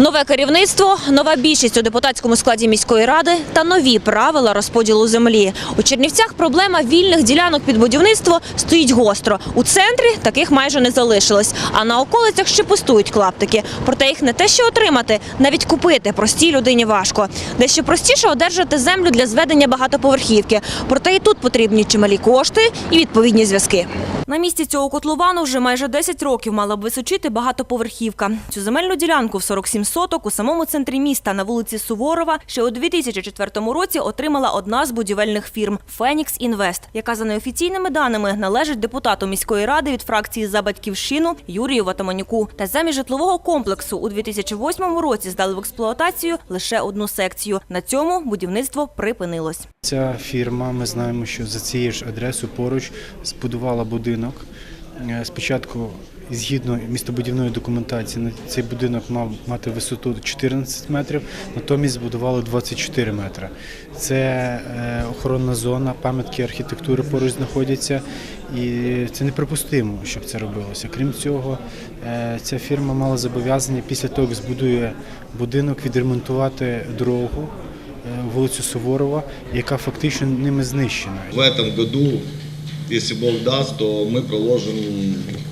Нове керівництво, нова більшість у депутатському складі міської ради та нові правила розподілу землі. У Чернівцях проблема вільних ділянок під будівництво стоїть гостро. У центрі таких майже не залишилось, а на околицях ще пустують клаптики. Проте їх не те, що отримати, навіть купити простій людині важко. Дещо простіше одержати землю для зведення багатоповерхівки. Проте і тут потрібні чималі кошти і відповідні зв'язки. На місці цього котловану вже майже 10 років мала б височити багатоповерхівка. Цю земельну ділянку в 47 соток у самому центрі міста на вулиці Суворова ще у 2004 році отримала одна з будівельних фірм «Фенікс Інвест», яка за неофіційними даними належить депутату міської ради від фракції «За батьківщину» Юрію Ватаманюку. Та замість житлового комплексу у 2008 році здали в експлуатацію лише одну секцію. На цьому будівництво припинилось. Ця фірма, ми знаємо, що за цією ж адресою поруч збудувала будинок. Е, Згідно містобудівної документації, цей будинок мав мати висоту 14 метрів, натомість збудували 24 метри. Це е, охоронна зона, пам'ятки архітектури поруч знаходяться, і це неприпустимо, щоб це робилося. Крім цього, е, ця фірма мала зобов'язання після того, як збудує будинок, відремонтувати дорогу е, вулицю Суворова, яка фактично ними знищена. В этом году, если Бог даст, то мы проложим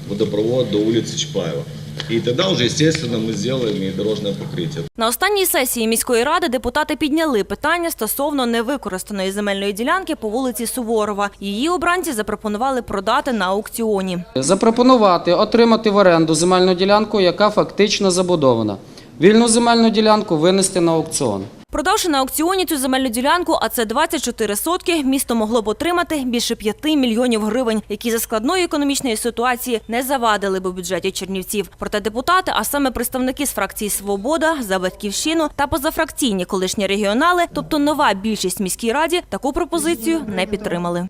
водопровод до улицы Чапаева. И тогда уже, естественно, мы сделаем и дорожное покрытие. На останній сесії міської ради депутати підняли питання стосовно невикористаної земельної ділянки по вулиці Суворова. Її обранці запропонували продати на аукціоні. Запропонувати отримати в оренду земельну ділянку, яка фактично забудована. Вільну земельну ділянку винести на аукціон. Продавши на аукціоні цю земельну ділянку, а це 24 сотки, місто могло б отримати більше 5 мільйонів гривень, які за складної економічної ситуації не завадили б у бюджеті Чернівців. Проте депутати, а саме представники з фракції Свобода, за батьківщину та позафракційні колишні регіонали, тобто нова більшість міській раді, таку пропозицію не підтримали.